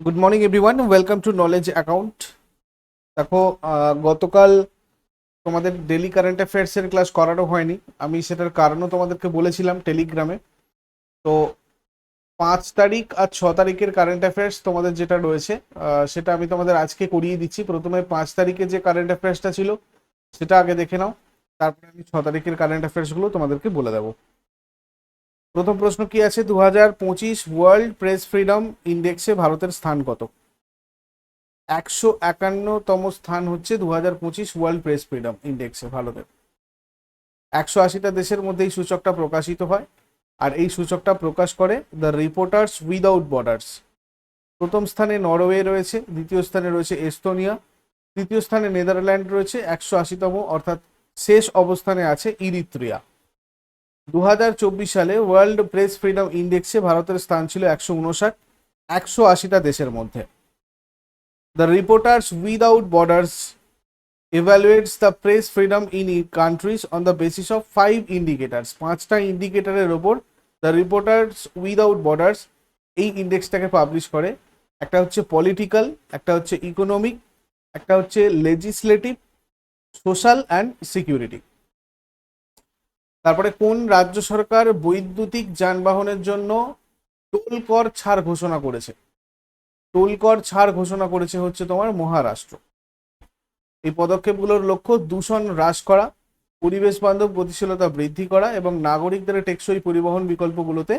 Good morning everyone welcome to knowledge account দেখো গতকাল তোমাদের ডেলি কারেন্ট অ্যাফেয়ার্সের ক্লাস করানো হয়নি। আমি সেটার কারণও তোমাদেরকে বলেছিলাম টেলিগ্রামে তো পাঁচ তারিখ আর ছ তারিখের কারেন্ট অ্যাফেয়ার্স তোমাদের যেটা রয়েছে সেটা আমি তোমাদের আজকে করিয়ে দিচ্ছি। প্রথমে পাঁচ তারিখে যে কারেন্ট অ্যাফেয়ার্সটা ছিল, সেটা আগে দেখে নাও। তারপরে আমি ছ তারিখের কারেন্ট অ্যাফেয়ার্সগুলো তোমাদেরকে বলে দেবো। প্রথম প্রশ্ন কি আছে? দু হাজার পঁচিশ ওয়ার্ল্ড প্রেস ফ্রিডম ইন্ডেক্সে ভারতের স্থান কত? একশো একান্নতম স্থান হচ্ছে দু হাজার পঁচিশ ওয়ার্ল্ড প্রেস ফ্রিডম ইন্ডেক্সে ভারতের। একশো আশিটা দেশের মধ্যে এই সূচকটা প্রকাশিত হয়। আর এই সূচকটা প্রকাশ করে দ্য রিপোর্টার্স উইদাউট বর্ডার্স প্রথম স্থানে নরওয়ে রয়েছে, দ্বিতীয় স্থানে রয়েছে এস্তোনিয়া, তৃতীয় স্থানে নেদারল্যান্ড রয়েছে, একশো আশিতম, অর্থাৎ শেষ অবস্থানে আছে ইরিত্রিয়া। দু হাজার চব্বিশ সালে ওয়ার্ল্ড প্রেস ফ্রিডম ইন্ডেক্সে ভারতের স্থান ছিল একশো উনষাট, একশো আশিটা দেশের মধ্যে। The Reporters Without Borders evaluates the press freedom in countries on the basis of five indicators পাঁচটা ইন্ডিকেটারের ওপর দ্য রিপোর্টার্স উইদাউট বর্ডার্স এই ইন্ডেক্সটাকে পাবলিশ করে। একটা হচ্ছে পলিটিক্যাল একটা হচ্ছে ইকোনমিক একটা হচ্ছে লেজিসলেটিভ সোশ্যাল অ্যান্ড সিকিউরিটি তারপরে কোন রাজ্য সরকার বৈদ্যুতিক যানবাহনের জন্য টোল কর ছাড় ঘোষণা করেছে? টোল কর ছাড় ঘোষণা করেছে হচ্ছে তোমার মহারাষ্ট্র। এই পদক্ষেপগুলোর লক্ষ্য দূষণ হ্রাস করা, পরিবেশ বান্ধব গতিশীলতা বৃদ্ধি করা এবং নাগরিকদের টেকসই পরিবহন বিকল্পগুলোতে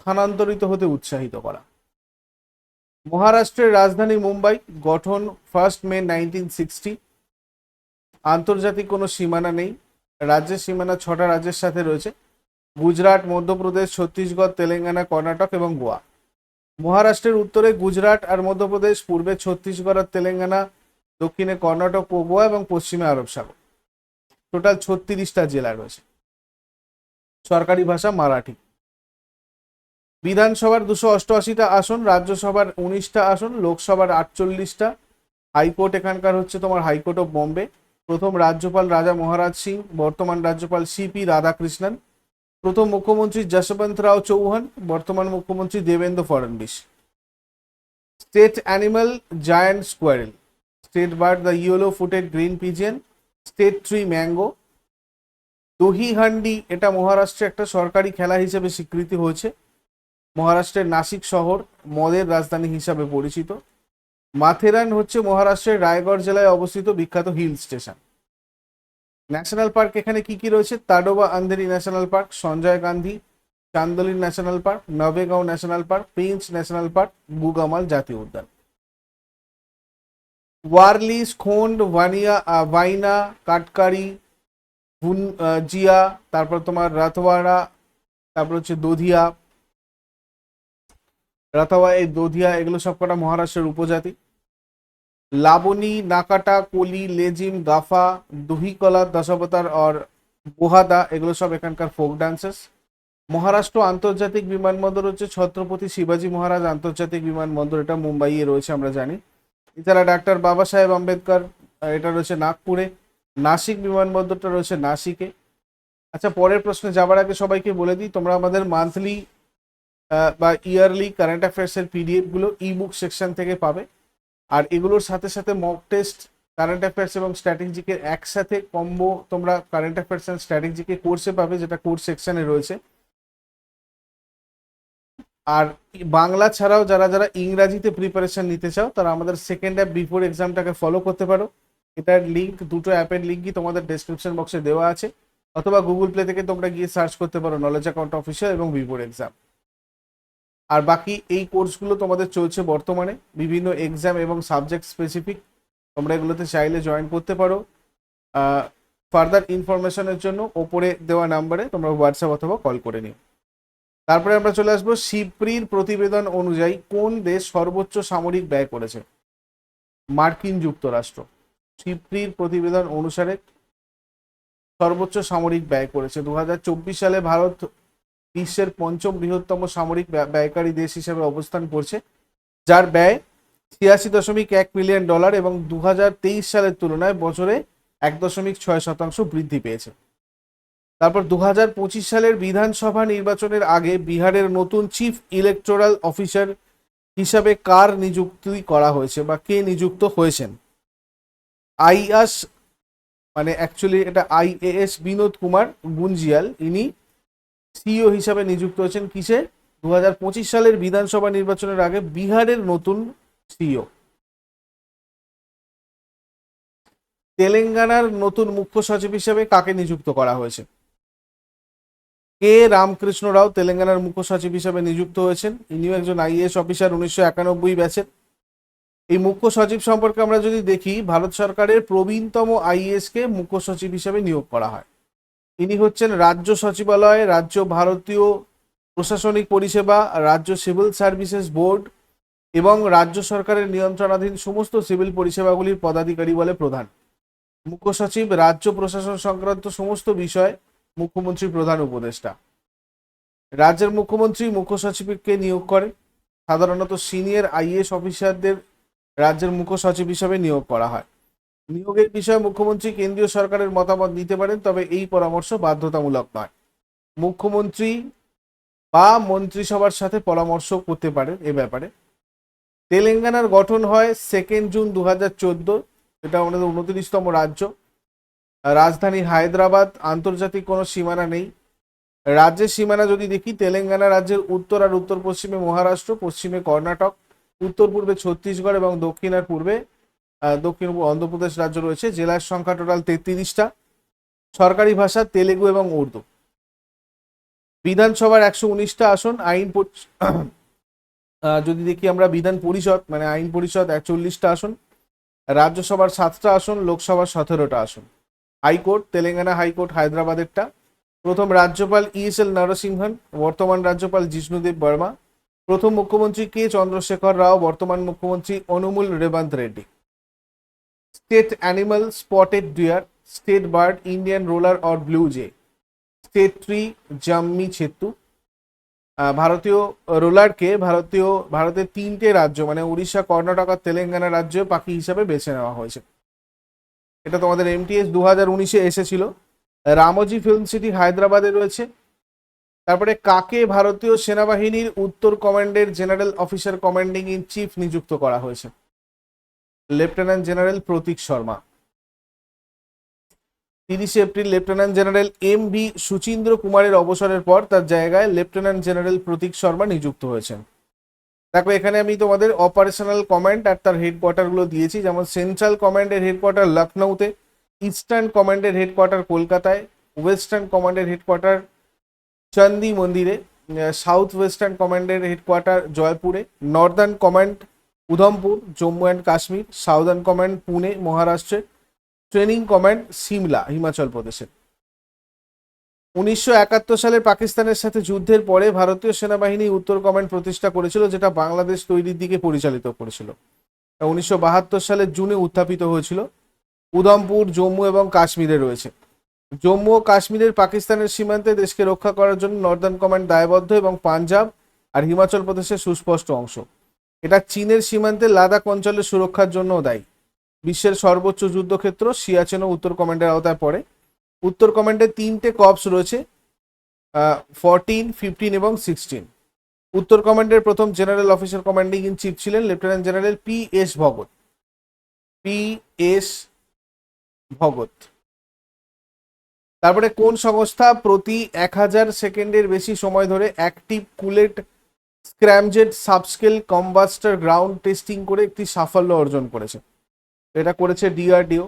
স্থানান্তরিত হতে উৎসাহিত করা। মহারাষ্ট্রের রাজধানী মুম্বাই, গঠন ফার্স্ট মে নাইনটিন সিক্সটি আন্তর্জাতিক কোনো সীমানা নেই। রাজ্যের সীমানা ছটা রাজ্যের সাথে রয়েছে। গুজরাট, মধ্যপ্রদেশ, ছত্তিশগড়, তেলেঙ্গানা, কর্ণাটক এবং গোয়া। মহারাষ্ট্রের উত্তরে গুজরাট আর মধ্যপ্রদেশ, পূর্বে ছত্তিশগড় আর তেলেঙ্গানা, দক্ষিণে কর্ণাটক ও গোয়া এবং পশ্চিমে আরব সাগর। টোটাল ছত্রিশটা জেলা রয়েছে। সরকারি ভাষা মারাঠি। বিধানসভার দুশো অষ্টআশিটা আসন, রাজ্যসভার উনিশটা আসন, লোকসভার আটচল্লিশটা। হাইকোর্ট এখানকার হচ্ছে তোমার হাইকোর্ট অফ বম্বে। প্রথম রাজ্যপাল রাজা মহারাজ সিং, বর্তমান রাজ্যপাল সিপি রাধাকৃষ্ণন, প্রথম মুখ্যমন্ত্রী যশবন্ত রাও চৌহান, বর্তমান মুখ্যমন্ত্রী Devendra Fadnavis. State animal giant squirrel, state bird the yellow footed green pigeon, state tree mango. Dahi Handi এটা মহারাষ্ট্রে একটা সরকারি খেলা হিসেবে স্বীকৃতি হয়েছে। মহারাষ্ট্রের নাসিক শহর, মদের রাজধানী হিসাবে পরিচিত। মাথেরান হচ্ছে মহারাষ্ট্রের রায়গড় জেলায় অবস্থিত বিখ্যাত হিল স্টেশন। ন্যাশনাল পার্ক এখানে কি কি রয়েছে? Tadoba Andhari national park, Sanjay Gandhi, Chandoli national park, নবেগাঁও national park, Pench national park, Bugamal জাতীয় উদ্যান। ওয়ারলি খোন্ড ভানিয়া ভাইনা কাটকারি জিয়া, তারপর তোমার রাতওয়াড়া, তারপর হচ্ছে দধিয়া। রাতাওয়া এই দধিয়া, এগুলো সব কটা মহারাষ্ট্রের উপজাতি। লাবণী, নাকাটা, কলি, লেজিম, গাফা, দুহিকলা, দশাবতার আর বোহাদা এগুলো সব এখানকার ফোক ডান্সেস মহারাষ্ট্র আন্তর্জাতিক বিমানবন্দর হচ্ছে ছত্রপতি শিবাজি মহারাজ আন্তর্জাতিক বিমানবন্দর, এটা মুম্বাইয়ে রয়েছে, আমরা জানি। এছাড়া ডাক্তার বাবা সাহেব আম্বেদকর, এটা রয়েছে নাগপুরে। নাসিক বিমানবন্দরটা রয়েছে নাসিকে। আচ্ছা পরের প্রশ্নে যাবার আগে সবাইকে বলে দিই, তোমরা আমাদের মান্থলি বা ইয়ারলি কারেন্ট অ্যাফেয়ার্সের পিডিএফগুলো ই বুক সেকশন থেকে পাবে। আর এগুলোর সাথে সাথে মক টেস্ট কারেন্ট অ্যাফেয়ার্স এবং স্ট্র্যাটেজিকের একসাথে কম্বো তোমরা কারেন্ট অ্যাফেয়ার্স অ্যান্ড স্ট্র্যাটেজিকে কোর্সে পাবে, যেটা কোর্স সেকশনে রয়েছে। আর বাংলা ছাড়াও যারা যারা ইংরাজিতে প্রিপারেশন নিতে চাও, তারা আমাদের সেকেন্ড অ্যাপ বিফোর এক্সামটাকে ফলো করতে পারো। এটার লিঙ্ক দুটো অ্যাপের লিঙ্কই তোমাদের ডেসক্রিপশন বক্সে দেওয়া আছে। অথবা গুগল প্লে থেকে তোমরা গিয়ে সার্চ করতে পারো নলেজ অ্যাকাউন্ট অফিসিয়াল এবং বিফোর এক্সাম আর বাকি এই কোর্সগুলো তোমাদের চলছে বর্তমানে, বিভিন্ন এক্সাম এবং সাবজেক্ট স্পেসিফিক তোমরা এগুলোতে চাইলে জয়েন করতে পারো। ফার্দার ইনফরমেশনের জন্য ওপরে দেওয়া নাম্বারে তোমরা হোয়াটসঅ্যাপ অথবা কল করে নিও। তারপরে আমরা চলে আসব সিপ্রির প্রতিবেদন অনুযায়ী কোন দেশ সর্বোচ্চ সামরিক ব্যয় করেছে? মার্কিন যুক্তরাষ্ট্র। সিপ্রির প্রতিবেদন অনুসারে সর্বোচ্চ সামরিক ব্যয় করেছে। দু হাজার চব্বিশ সালে ভারত বিশ্বের পঞ্চম বৃহত্তম সামরিক ব্যয়- ব্যয়কারী দেশ হিসেবে অবস্থান করছে, যার ব্যয় ছিয়াশি দশমিক এক মিলিয়ন ডলার এবং দু হাজার তেইশ সালের তুলনায় বছরে এক দশমিক ছয় শতাংশ বৃদ্ধি পেয়েছে। তারপর দু হাজার পঁচিশ সালের বিধানসভা নির্বাচনের আগে বিহারের নতুন চিফ ইলেকটোরাল অফিসার হিসাবে কার নিযুক্তি করা হয়েছে বা কে নিযুক্ত হয়েছেন? আইআস মানে অ্যাকচুয়ালি এটা আইএএস বিনোদ কুমার গুঞ্জিয়াল। ইনি সিইও হিসাবে নিযুক্ত হয়েছেন কিসে? দু হাজার পঁচিশ সালের বিধানসভা নির্বাচনের আগে বিহারের নতুন সিইও। তেলেঙ্গানার নতুন মুখ্য সচিব হিসেবে কাকে নিযুক্ত করা হয়েছে? কে রামকৃষ্ণ রাও তেলেঙ্গানার মুখ্য সচিব হিসেবে নিযুক্ত হয়েছেন? ইনিও একজন আইএএস অফিসার উনিশশো একানব্বই ব্যাচের। এই মুখ্য সচিব সম্পর্কে আমরা যদি দেখি, ভারত সরকারের প্রবীণতম আইএএস কে মুখ্য সচিব হিসেবে নিয়োগ করা হয়। ইনি হচ্ছেন রাজ্য সচিবালয়, রাজ্য ভারতীয় প্রশাসনিক পরিষেবা, রাজ্য সিভিল সার্ভিসেস বোর্ড এবং রাজ্য সরকারের নিয়ন্ত্রণাধীন সমস্ত সিভিল পরিষেবাগুলির পদাধিকারী বলে প্রধান। মুখ্য সচিব, রাজ্য প্রশাসন সংক্রান্ত সমস্ত বিষয় মুখ্যমন্ত্রী প্রধান উপদেষ্টা। রাজ্যের মুখ্যমন্ত্রী মুখ্য সচিবকে নিয়োগ করে। সাধারণত সিনিয়র আইএস অফিসারদের রাজ্যের মুখ্য সচিব হিসাবে নিয়োগ করা হয়। নিয়োগের বিষয়ে মুখ্যমন্ত্রী কেন্দ্রীয় সরকারের মতামত নিতে পারেন, তবে এই পরামর্শ বাধ্যতামূলক নয়। মুখ্যমন্ত্রী বা মন্ত্রিসভার সাথে পরামর্শ করতে পারেন এ ব্যাপারে। তেলেঙ্গানার গঠন হয় সেকেন্ড জুন দু হাজার চোদ্দ, এটা আমাদের উনত্রিশতম রাজ্য। রাজধানী হায়দ্রাবাদ, আন্তর্জাতিক কোনো সীমানা নেই। রাজ্যের সীমানা যদি দেখি, তেলেঙ্গানা রাজ্যের উত্তর আর উত্তর পশ্চিমে মহারাষ্ট্র, পশ্চিমে কর্ণাটক, উত্তর পূর্বে ছত্তিশগড় এবং দক্ষিণ আর পূর্বে দক্ষিণ অন্ধ্রপ্রদেশ রাজ্য রয়েছে। জেলার সংখ্যা টোটাল তেত্রিশটা। সরকারি ভাষা তেলেগু এবং উর্দু। বিধানসভার একশো উনিশটা আসন। আইন যদি দেখি আমরা বিধান পরিষদ মানে আইন পরিষদ একচল্লিশটা আসন। রাজ্যসভার সাতটা আসন, লোকসভার সতেরোটা আসন। High court, Telangana high court, হায়দ্রাবাদেরটা। প্রথম রাজ্যপাল ইএসএল নরসিংহন, বর্তমান রাজ্যপাল জিষ্ণুদেব বর্মা। প্রথম মুখ্যমন্ত্রী কে চন্দ্রশেখর রাও, বর্তমান মুখ্যমন্ত্রী Anumula Revanth Reddy. State animal spotted deer state bird Indian roller or blue jay state tree jammi ah, ভারতীয় রোলারকে ভারতীয় ভারতের তিনটে রাজ্য মানে উড়িষ্যা কর্ণাটক আর তেলেঙ্গানা রাজ্য পাখি হিসাবে বেছে নেওয়া হয়েছে। এটা তোমাদের এমটিএস দু হাজার উনিশে এসেছিল। রামোজি ফিল্ম সিটি হায়দ্রাবাদে রয়েছে। তারপরে কাকে ভারতীয় সেনাবাহিনীর উত্তর কমান্ডের general officer commanding in chief নিযুক্ত করা হয়েছে? Lieutenant general Pratik Sharma. তিরিশে April lieutenant general M V Suchindra কুমারের অবসরের পর তার জায়গায় লেফটেন্যান্ট জেনারেল প্রতীক শর্মা নিযুক্ত হয়েছেন। দেখো, এখানে আমি তোমাদের অপারেশনাল কমান্ড আর তার হেডকোয়ার্টারগুলো দিয়েছি। যেমন সেন্ট্রাল কমান্ডের হেডকোয়ার্টার লখনৌতে ইস্টার্ন কমান্ডের হেডকোয়ার্টার কলকাতায় ওয়েস্টার্ন কমান্ডের হেডকোয়ার্টার চন্দি মন্দিরে সাউথ ওয়েস্টার্ন কমান্ডের হেডকোয়ার্টার জয়পুরে northern command Udhampur, Jammu and Kashmir southern command Pune মহারাষ্ট্রে ট্রেনিং কমান্ড সিমলা হিমাচল প্রদেশে উনিশশো একাত্তর সালে পাকিস্তানের সাথে যুদ্ধের পরে ভারতীয় সেনাবাহিনী উত্তর কমান্ড প্রতিষ্ঠা করেছিল, যেটা বাংলাদেশ তৈরির দিকে পরিচালিত করেছিল। উনিশশো বাহাত্তর সালের জুনে উত্থাপিত হয়েছিল। উধমপুর, জম্মু এবং কাশ্মীরে রয়েছে। জম্মু ও কাশ্মীরের পাকিস্তানের সীমান্তে দেশকে রক্ষা করার জন্য নর্দার্ন কমান্ড দায়বদ্ধ এবং পাঞ্জাব আর হিমাচল প্রদেশের সুস্পষ্ট অংশ। এটা চীনের সীমান্তে লাদাখ অঞ্চলের সুরক্ষার জন্যও দায়ী। বিশ্বের সর্বোচ্চ যুদ্ধক্ষেত্র সিয়াচেনও উত্তর কমান্ডের আওতায় পড়ে। উত্তর কমান্ডে তিনটে কপস রয়েছে ফরটিন ফিফটিন এবং সিক্সটিন উত্তর কমান্ডের প্রথম general officer commanding in chief ছিলেন lieutenant general P S Bhagat. P S Bhagat. তারপরে কোন সংস্থা প্রতি এক হাজার সেকেন্ডের বেশি সময় ধরে active cooled scramjet subscale combustor ground testing করে একটি সাফল্য অর্জন করেছে। এটা করেছে ডিআরডিও।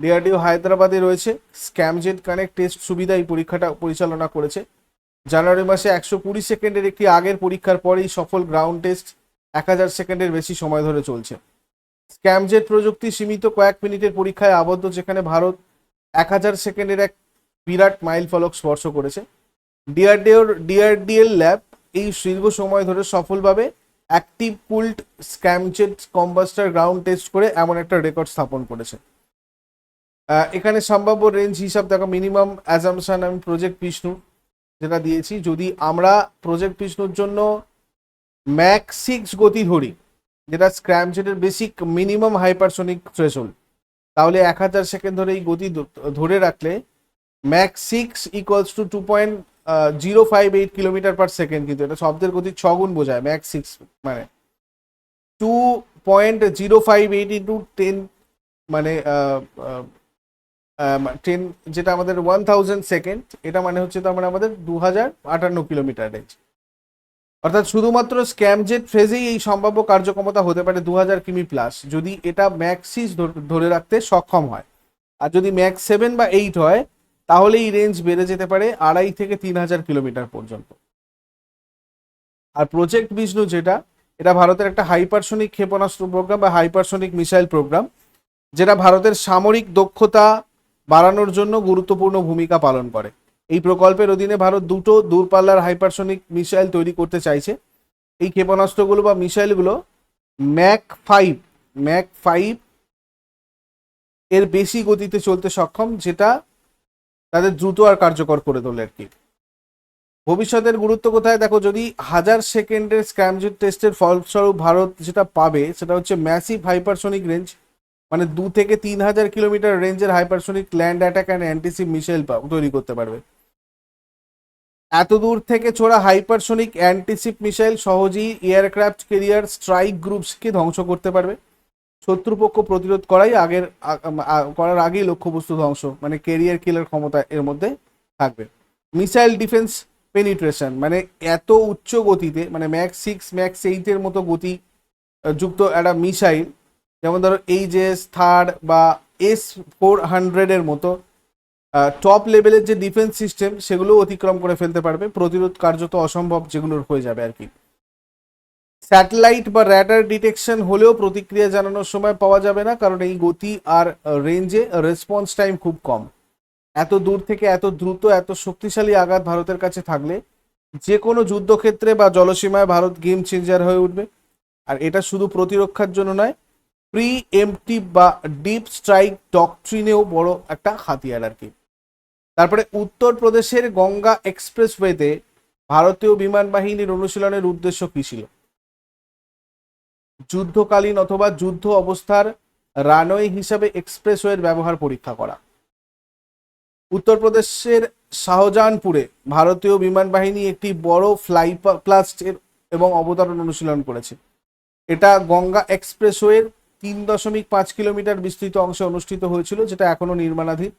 ডিআরডিও হায়দ্রাবাদে রয়েছে। স্ক্যামজেট কানেক্ট টেস্ট সুবিধা এই পরীক্ষাটা পরিচালনা করেছে। জানুয়ারি মাসে একশো কুড়ি সেকেন্ডের একটি আগের পরীক্ষার পরেই সফল গ্রাউন্ড টেস্ট এক হাজার সেকেন্ডের বেশি সময় ধরে চলছে। স্ক্যামজেট প্রযুক্তি সীমিত কয়েক মিনিটের পরীক্ষায় আবদ্ধ, যেখানে ভারত এক হাজার সেকেন্ডের এক বিরাট মাইল ফলক স্পর্শ করেছে। ডিআরডিওর, ডিআরডিএল ল্যাব এই দীর্ঘ সময় ধরে সফলভাবে active cooled scramjet combustor ground test করে এমন একটা রেকর্ড স্থাপন করেছে। এখানে সম্ভাব্য রেঞ্জ হিসাব দেখো মিনিমাম অ্যাজামশন আমি প্রজেক্ট বিষ্ণু যেটা দিয়েছি। যদি আমরা প্রজেক্ট বিষ্ণুর জন্য ম্যাক্স সিক্স গতি ধরি, যেটা স্ক্র্যামজেটের বেসিক মিনিমাম হাইপারসোনিক থ্রেশোল্ড তাহলে এক হাজার সেকেন্ড ধরে এই গতি ধরে রাখলে Mach six equals to two point zero five eight kilometre per second কিন্তু এটা শব্দের গতি ছগুণ বোঝায় ম্যাক্স সিক্স মানে two point zero five eight into ten মানে টেন যেটা আমাদের ওয়ান থাউজেন্ড সেকেন্ড এটা মানে হচ্ছে তো মানে আমাদের দু হাজার আটান্ন কিলোমিটার রেঞ্জ অর্থাৎ শুধুমাত্র স্ক্যামজেট ফ্রেজেই এই সম্ভাব্য কার্যক্ষমতা হতে পারে দু হাজার কিমি প্লাস যদি এটা ম্যাক্স সিক্স ধরে রাখতে সক্ষম হয়। আর যদি ম্যাক্স সেভেন বা এইট হয় তাহলে এই রেঞ্জ বেড়ে যেতে পারে আড়াই থেকে তিন হাজার কিলোমিটার পর্যন্ত। আর প্রজেক্ট বিষ্ণু যেটা, এটা ভারতের একটা হাইপারসনিক ক্ষেপণাস্ত্র প্রোগ্রাম বা হাইপারসনিক মিসাইল প্রোগ্রাম যেটা ভারতের সামরিক দক্ষতা বাড়ানোর জন্য গুরুত্বপূর্ণ ভূমিকা পালন করে। এই প্রকল্পের অধীনে ভারত দুটো দূরপাল্লার হাইপারসনিক মিসাইল তৈরি করতে চাইছে। এই ক্ষেপণাস্ত্রগুলো বা মিসাইলগুলো ম্যাক ফাইভ ম্যাক ফাইভ এর বেশি গতিতে চলতে সক্ষম, যেটা তাদের দ্রুত আর কার্যকর করে তোলে আর কি। ভবিষ্যতের গুরুত্ব কোথায়? দেখো, যদি হাজার সেকেন্ডের স্ক্যামজেট টেস্টের ফলস্বরূপ ভারত যেটা পাবে, সেটা হচ্ছে ম্যাসিভ হাইপারসনিক রেঞ্জ মানে দু থেকে তিন হাজার কিলোমিটার রেঞ্জের hypersonic land attack and antiship missile তৈরি করতে পারবে। এত দূর থেকে ছোড়া হাইপারসনিক অ্যান্টিসিপ মিসাইল সহজেই এয়ারক্রাফট কেরিয়ার স্ট্রাইক গ্রুপসকে ধ্বংস করতে পারবে। শত্রুপক্ষ প্রতিরোধ করাই আগের করার আগেই লক্ষ্যবস্তু ধ্বংস মানে কেরিয়ার কিলার ক্ষমতা এর মধ্যে থাকবে। মিসাইল ডিফেন্স পেনিট্রেশন মানে এত উচ্চ গতিতে মানে ম্যাক্স সিক্স ম্যাক্স এইটের মতো গতি যুক্ত একটা মিসাইল যেমন ধরো এইচএস থার্ড বা এস ফোর হান্ড্রেডের মতো টপ লেভেলের যে ডিফেন্স সিস্টেম সেগুলো অতিক্রম করে ফেলতে পারবে। প্রতিরোধ কার্যত অসম্ভব যেগুলোর হয়ে যাবে আর কি। স্যাটেলাইট বা র্যাডার ডিটেকশন হলেও প্রতিক্রিয়া জানানোর সময় পাওয়া যাবে না, কারণ এই গতি আর রেঞ্জে রেসপন্স টাইম খুব কম। এত দূর থেকে এত দ্রুত, এত শক্তিশালী আঘাত ভারতের কাছে থাকলে যে কোনো যুদ্ধক্ষেত্রে বা জলসীমায় ভারত গেম চেঞ্জার হয়ে উঠবে। আর এটা শুধু প্রতিরক্ষার জন্য নয় প্রি এমটি বা ডিপ স্ট্রাইক ডকট্রিনেও বড় একটা হাতিয়ার আর কি। তারপরে উত্তরপ্রদেশের গঙ্গা এক্সপ্রেসওয়েতে ভারতীয় বিমান বাহিনীর অনুশীলনের উদ্দেশ্য কী ছিল? যুদ্ধকালীন অথবা যুদ্ধ অবস্থার রানওয়ে হিসাবে এক্সপ্রেসওয়ের ব্যবহার পরীক্ষা করা। উত্তরপ্রদেশের শাহজাহানপুরে ভারতীয় বিমান বাহিনী একটি বড় ফ্লাই প্লাস্টের এবং অবতরণ অনুশীলন করেছে। এটা গঙ্গা এক্সপ্রেসওয়ের তিন দশমিক পাঁচ কিলোমিটার বিস্তৃত অংশে অনুষ্ঠিত হয়েছিল, যেটা এখনও নির্মাণাধীন।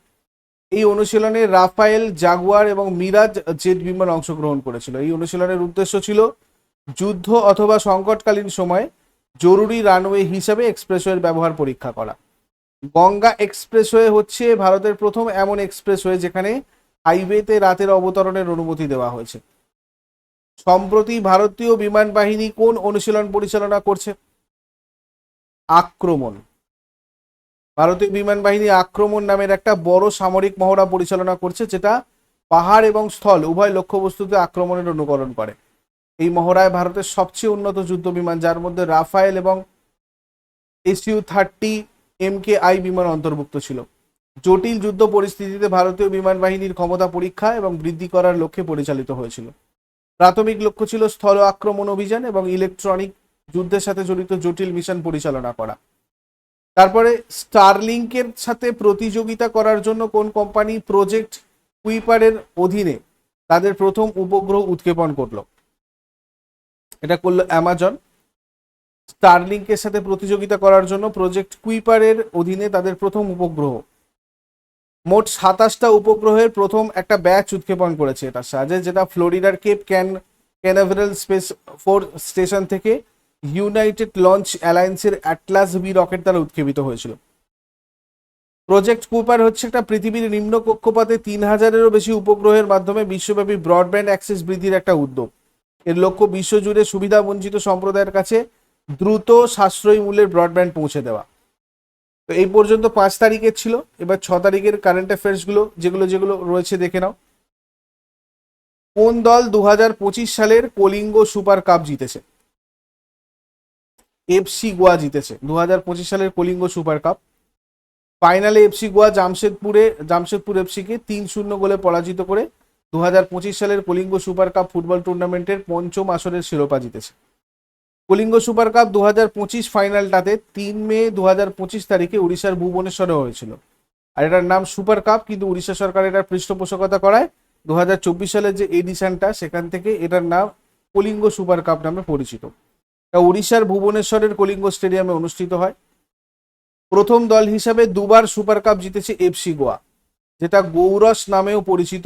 এই অনুশীলনে রাফায়েল জাগুয়ার এবং মিরাজ জেট বিমান অংশগ্রহণ করেছিল। এই অনুশীলনের উদ্দেশ্য ছিল যুদ্ধ অথবা সংকটকালীন সময়ে জরুরি রানওয়ে হিসাবে এক্সপ্রেসওয়ের ব্যবহার পরীক্ষা করা। গঙ্গা এক্সপ্রেসওয়ে হচ্ছে ভারতের প্রথম এমন এক্সপ্রেসওয়ে যেখানে হাইওয়েতে রাতের অবতরণের অনুমতি দেওয়া হয়েছে। সম্প্রতি ভারতীয় বিমান বাহিনী কোন অনুশীলন পরিচালনা করছে? আক্রমণ। ভারতীয় বিমান বাহিনী আক্রমণ নামের একটা বড় সামরিক মহড়া পরিচালনা করছে, যেটা পাহাড় এবং স্থল, উভয় লক্ষ্যবস্তুতে আক্রমণের অনুকরণ করে। মহড়ায় ভারতের সবচেয়ে উন্নত যুদ্ধ বিমান, যার মধ্যে রাফায়েল এবং SU thirty M K I বিমান অন্তর্ভুক্ত ছিল। জটিল যুদ্ধ পরিস্থিতিতে ভারতীয় বিমান বাহিনীর ক্ষমতা পরীক্ষা এবং বৃদ্ধি করার লক্ষ্যে পরিচালিত হয়েছিল। প্রাথমিক লক্ষ্য ছিল স্থল আক্রমণ অভিযান এবং ইলেকট্রনিক যুদ্ধের সাথে জড়িত জটিল মিশন পরিচালনা করা। তারপরে স্টারলিংকের সাথে প্রতিযোগিতা করার জন্য কোন কোম্পানি প্রজেক্ট কুইপারের অধীনে তাদের প্রথম উপগ্রহ উৎক্ষেপণ করল? এটা করল অ্যামাজন স্টারলিংকের সাথে প্রতিযোগিতা করার জন্য প্রজেক্ট কুইপারের অধীনে তাদের প্রথম উপগ্রহ। মোট সাতাশটা উপগ্রহের প্রথম একটা ব্যাচ উৎক্ষেপণ করেছে এটার সাহায্যে যেটা ফ্লোরিডার Cape Can Canaveral space force station থেকে ইউনাইটেড লঞ্চ অ্যালায়েন্সের অ্যাটলাস বি রকেট দ্বারা উৎক্ষেপিত হয়েছিল। প্রজেক্ট কুপার হচ্ছে একটা পৃথিবীর নিম্ন কক্ষপাতে তিন হাজারেরও বেশি উপগ্রহের মাধ্যমে বিশ্বব্যাপী ব্রডব্যান্ড অ্যাক্সেস বৃদ্ধির একটা উদ্যোগ। এর লক্ষ্য বিশ্বজুড়ে সুবিধা বঞ্চিত সম্প্রদায়ের কাছে দ্রুত সাশ্রয়ী মূল্যের ব্রডব্যান্ড পৌঁছে দেওয়া। তো এই পর্যন্ত পাঁচ তারিখের ছিল, এবার ছ তারিখের কারেন্ট অ্যাফেয়ার্সগুলো যেগুলো যেগুলো রয়েছে দেখে নাও। কোন দল দু হাজার পঁচিশ সালের কলিঙ্গ সুপার কাপ জিতেছে? এফসি গোয়া জিতেছে দু হাজার পঁচিশ সালের কলিঙ্গ সুপার কাপ ফাইনালে এফসি গোয়া জামশেদপুরে, জামশেদপুর এফসিকে তিন শূন্য গোলে পরাজিত করে দু হাজার পঁচিশ সালের কলিঙ্গ সুপার কাপ ফুটবল টুর্নামেন্টের পঞ্চম আসরের শিরোপা জিতেছে। কলিঙ্গ সুপার কাপ দু হাজার পঁচিশ ফাইনালটাতে তিন মে দু হাজার পঁচিশ তারিখে উড়িষ্যার ভুবনেশ্বরে হয়েছিল। আর এটার নাম সুপার কাপ, কিন্তু উড়িষ্যা সরকার এটার পৃষ্ঠপোষকতা করায়। দু হাজার চব্বিশ সালের যে এডিশনটা, সেখান থেকে এটার নাম কলিঙ্গ সুপার কাপ নামে পরিচিত। তা উড়িষ্যার ভুবনেশ্বরের কলিঙ্গ স্টেডিয়ামে অনুষ্ঠিত হয়। প্রথম দল হিসাবে দুবার সুপার কাপ জিতেছে এফসি গোয়া, যেটা গৌরস নামেও পরিচিত।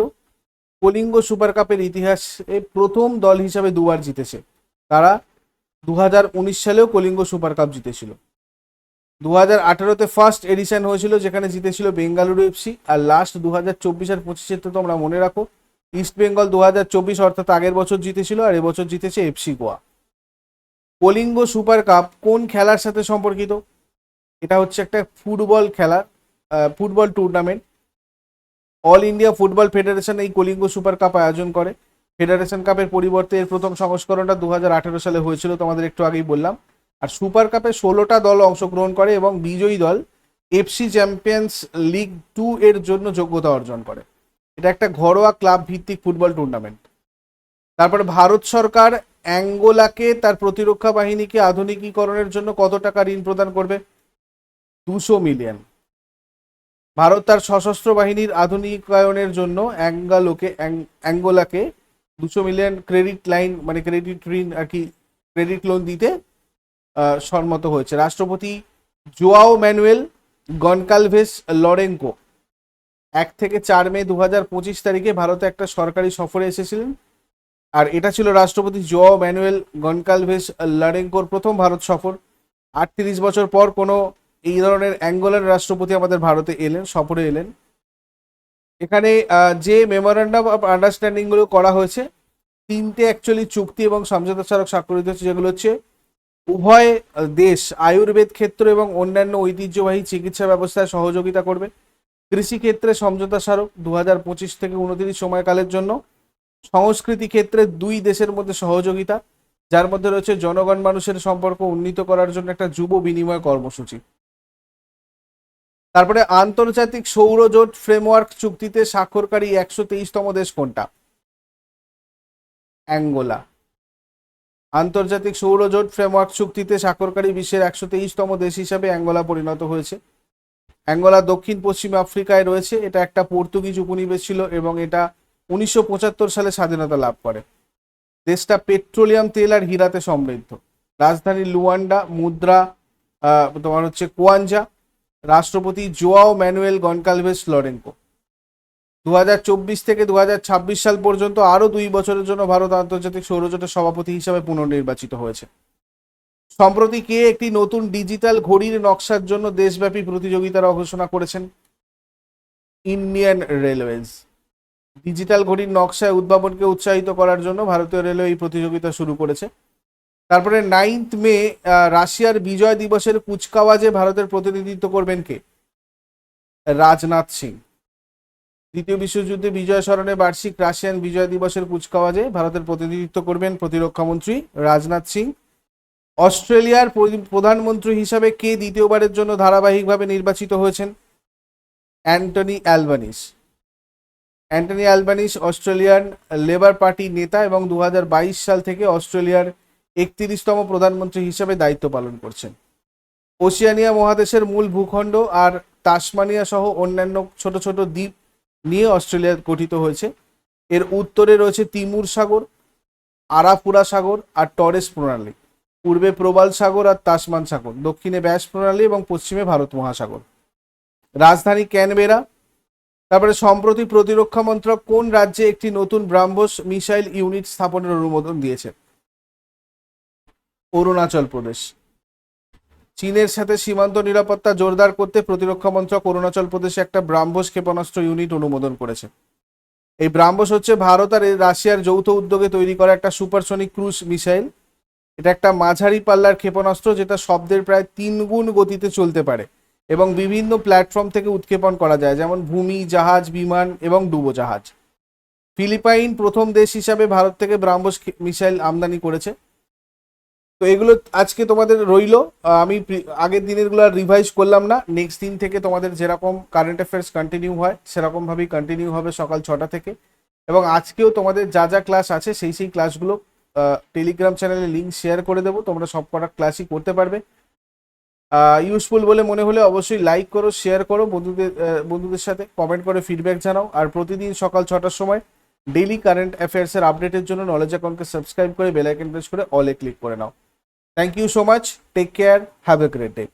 কলিঙ্গ সুপার কাপের ইতিহাসে প্রথম দল হিসাবে দুবার জিতেছে। তারা দু হাজার উনিশ সালেও কলিঙ্গ সুপার কাপ জিতেছিল। দু হাজার আঠেরোতে ফার্স্ট এডিশন হয়েছিল, যেখানে জিতেছিল বেঙ্গালুরু এফসি আর লাস্ট দু হাজার চব্বিশ আর পঁচিশের তো তোমরা মনে রাখো ইস্ট বেঙ্গল দু হাজার চব্বিশ অর্থাৎ আগের বছর জিতেছিল আর এবছর জিতেছে FC Goa. Kalinga super cup কোন খেলার সাথে সম্পর্কিত? এটা হচ্ছে একটা ফুটবল খেলা football tournament All India Football Federation এই কলিঙ্গ সুপার কাপ আয়োজন করে। ফেডারেশন কাপের পরিবর্তে এর প্রথম সংস্করণটা দু হাজার আঠেরো সালে হয়েছিল, তোমাদের একটু আগেই বললাম। আর সুপার কাপে ষোলোটা দল অংশগ্রহণ করে এবং বিজয়ী দল এফসি চ্যাম্পিয়ন্স লিগ টু এর জন্য যোগ্যতা অর্জন করে। এটা একটা ঘরোয়া ক্লাব ভিত্তিক ফুটবল টুর্নামেন্ট তারপরে ভারত সরকার অ্যাঙ্গোলাকে তার প্রতিরক্ষা বাহিনীকে আধুনিকীকরণের জন্য কত টাকা ঋণ প্রদান করবে? দুশো মিলিয়ন। ভারত তার সশস্ত্র বাহিনীর আধুনিকায়নের জন্য অ্যাঙ্গালোকে, অ্যাং- অ্যাঙ্গোলাকে দুশো মিলিয়ন ক্রেডিট লাইন মানে ক্রেডিট ঋণ আর কি, ক্রেডিট লোন দিতে সম্মত হয়েছে। রাষ্ট্রপতি জোয়াও ম্যানুয়েল গনকালভেস লরেঙ্কো এক থেকে চার মে দু হাজার পঁচিশ তারিখে ভারতে একটা সরকারি সফরে এসেছিলেন। আর এটা ছিল রাষ্ট্রপতি জোয়াও ম্যানুয়েল গনকালভেস লরেঙ্কোর প্রথম ভারত সফর। আটত্রিশ বছর পর কোনো এই ধরনের অ্যাঙ্গোলার রাষ্ট্রপতি আমাদের ভারতে এলেন, সফরে এলেন। এখানে যে মেমোরান্ডাম অফ আন্ডারস্ট্যান্ডিংগুলো করা হয়েছে, তিনটে অ্যাকচুয়ালি চুক্তি এবং সমঝোতা স্মারক স্বাক্ষরিত হচ্ছে যেগুলো হচ্ছে উভয় দেশ, আয়ুর্বেদ ক্ষেত্র এবং অন্যান্য ঐতিহ্যবাহী চিকিৎসা ব্যবস্থায় সহযোগিতা করবে। কৃষি ক্ষেত্রে সমঝোতা স্মারক দু হাজার পঁচিশ থেকে উনত্রিশ সময়কালের জন্য। সংস্কৃতি ক্ষেত্রে দুই দেশের মধ্যে সহযোগিতা, যার মধ্যে রয়েছে জনগণ মানুষের সম্পর্ক উন্নীত করার জন্য একটা যুব বিনিময় কর্মসূচি। তারপরে আন্তর্জাতিক সৌরজোট ফ্রেমওয়ার্ক চুক্তিতে স্বাক্ষরকারী একশো তেইশতম দেশ কোনটা? অ্যাঙ্গোলা। আন্তর্জাতিক সৌরজোট ফ্রেমওয়ার্ক চুক্তিতে স্বাক্ষরকারী বিশ্বের একশো তেইশতম দেশ হিসাবে অ্যাঙ্গোলা পরিণত হয়েছে। অ্যাঙ্গোলা দক্ষিণ পশ্চিম আফ্রিকায় রয়েছে, এটা একটা পর্তুগিজ উপনিবেশ ছিল এবং এটা উনিশশো পঁচাত্তর সালে স্বাধীনতা লাভ করে। দেশটা পেট্রোলিয়াম তেল আর হীরাতে সমৃদ্ধ। রাজধানী লুয়ান্ডা, মুদ্রা তোমার হচ্ছে কোয়াঞ্জা রাষ্ট্রপতি জোয়াও ম্যানুয়েল গনকালভেস লরেঙ্কো দু থেকে দুহাজার ছাব্বিশ সাল পর্যন্ত আরও দুই বছরের জন্য ভারত আন্তর্জাতিক সৌরজোটের সভাপতি হিসাবে পুনর্নির্বাচিত হয়েছে। সম্প্রতি কে একটি নতুন ডিজিটাল ঘড়ির নকশার জন্য দেশব্যাপী প্রতিযোগিতার ঘোষণা করেছেন? Indian railways. ডিজিটাল ঘড়ির নকশায় উদ্ভাবনকে উৎসাহিত করার জন্য ভারতীয় রেলওয়ে এই প্রতিযোগিতা শুরু করেছে। তারপরে নাইন্থ মে রাশিয়ার বিজয় দিবসের কুচকাওয়াজে ভারতের প্রতিনিধিত্ব করবেন কে? রাজনাথ সিং। দ্বিতীয় বিশ্বযুদ্ধে বিজয় স্মরণে বার্ষিক রাশিয়ান বিজয় দিবসের কুচকাওয়াজে ভারতের প্রতিনিধিত্ব করবেন প্রতিরক্ষা মন্ত্রী রাজনাথ সিং। অস্ট্রেলিয়ার প্রধানমন্ত্রী হিসাবে কে দ্বিতীয়বারের জন্য ধারাবাহিকভাবে নির্বাচিত হয়েছেন? Anthony Albanese. Anthony Albanese Australian Labor Party নেতা এবং দু হাজার বাইশ সাল থেকে অস্ট্রেলিয়ার একত্রিশতম প্রধানমন্ত্রী হিসেবে দায়িত্ব পালন করছেন। ওশিয়ানিয়া মহাদেশের মূল ভূখণ্ড আর তাসমানিয়া সহ অন্যান্য ছোট ছোট দ্বীপ নিয়ে অস্ট্রেলিয়া গঠিত হয়েছে। এর উত্তরে রয়েছে তিমুর সাগর আরাপুরা সাগর আর টরেস প্রণালী। পূর্বে প্রবাল সাগর আর তাসমান সাগর, দক্ষিণে ব্যাস প্রণালী এবং পশ্চিমে ভারত মহাসাগর। রাজধানী ক্যানবেরা, তারপরে সম্প্রতি প্রতিরক্ষা মন্ত্রক কোন রাজ্যে একটি নতুন ব্রাহ্মস মিসাইল ইউনিট স্থাপনের অনুমোদন দিয়েছে? অরুণাচল প্রদেশ। চীনের সাথে সীমান্ত নিরাপত্তা জোরদার করতে প্রতিরক্ষা মন্ত্রক অরুণাচল প্রদেশে একটা ব্রাহ্মস ক্ষেপণাস্ত্র ইউনিট অনুমোদন করেছে। এই ব্রাহ্মস হচ্ছে ভারত আর রাশিয়ার যৌথ উদ্যোগে তৈরি করা একটা সুপারসনিক ক্রুজ মিসাইল। এটা একটা মাঝারি পাল্লার ক্ষেপণাস্ত্র যেটা শব্দের প্রায় তিন গুণ গতিতে চলতে পারে এবং বিভিন্ন প্ল্যাটফর্ম থেকে উৎক্ষেপণ করা যায়, যেমন ভূমি, জাহাজ, বিমান এবং ডুবোজাহাজ। ফিলিপাইন প্রথম দেশ হিসাবে ভারত থেকে ব্রাহ্মস মিসাইল আমদানি করেছে। তো এগুলো আজকে তোমাদের রইল। আমি আগের দিনেরগুলো আর রিভাইজ করলাম না। নেক্সট দিন থেকে তোমাদের যেরকম কারেন্ট অ্যাফেয়ার্স কন্টিনিউ হয় সেরকমভাবেই কন্টিনিউ হবে সকাল ছটা থেকে। এবং আজকেও তোমাদের যা যা ক্লাস আছে, সেই সেই ক্লাসগুলো টেলিগ্রাম চ্যানেলে লিঙ্ক শেয়ার করে দেবো। তোমরা সব কটা ক্লাসই করতে পারবে। ইউজফুল বলে মনে হলে অবশ্যই লাইক করো শেয়ার করো, বন্ধুদের বন্ধুদের সাথে কমেন্ট করে ফিডব্যাক জানাও। আর প্রতিদিন সকাল ছটার সময় ডেইলি কারেন্ট অ্যাফেয়ার্সের আপডেটের জন্য নলেজ অ্যাকাউন্টকে সাবস্ক্রাইব করে বেল আইকন প্রেস করে অলে ক্লিক করে নাও। Thank you so much. Take care. Have a great day.